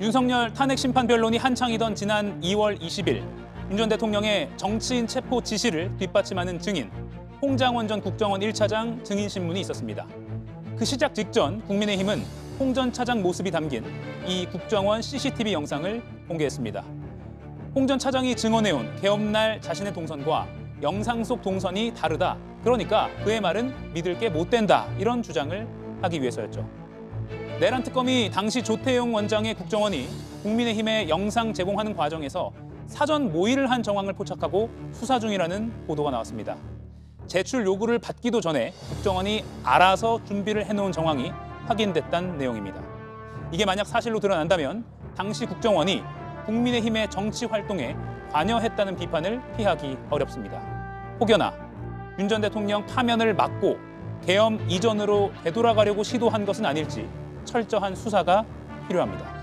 윤석열 탄핵 심판 변론이 한창이던 지난 2월 20일 윤 전 대통령의 정치인 체포 지시를 뒷받침하는 증인 홍장원 전 국정원 1차장 증인 신문이 있었습니다. 그 시작 직전 국민의힘은 홍 전 차장 모습이 담긴 이 국정원 CCTV 영상을 공개했습니다. 홍 전 차장이 증언해온 개업날 자신의 동선과 영상 속 동선이 다르다. 그러니까 그의 말은 믿을 게 못 된다. 이런 주장을 하기 위해서였죠. 내란 특검이 당시 조태용 원장의 국정원이 국민의힘에 영상 제공하는 과정에서 사전 모의를 한 정황을 포착하고 수사 중이라는 보도가 나왔습니다. 제출 요구를 받기도 전에 국정원이 알아서 준비를 해놓은 정황이 확인됐다는 내용입니다. 이게 만약 사실로 드러난다면 당시 국정원이 국민의힘의 정치 활동에 관여했다는 비판을 피하기 어렵습니다. 혹여나 윤 전 대통령 파면을 막고 계엄 이전으로 되돌아가려고 시도한 것은 아닐지 철저한 수사가 필요합니다.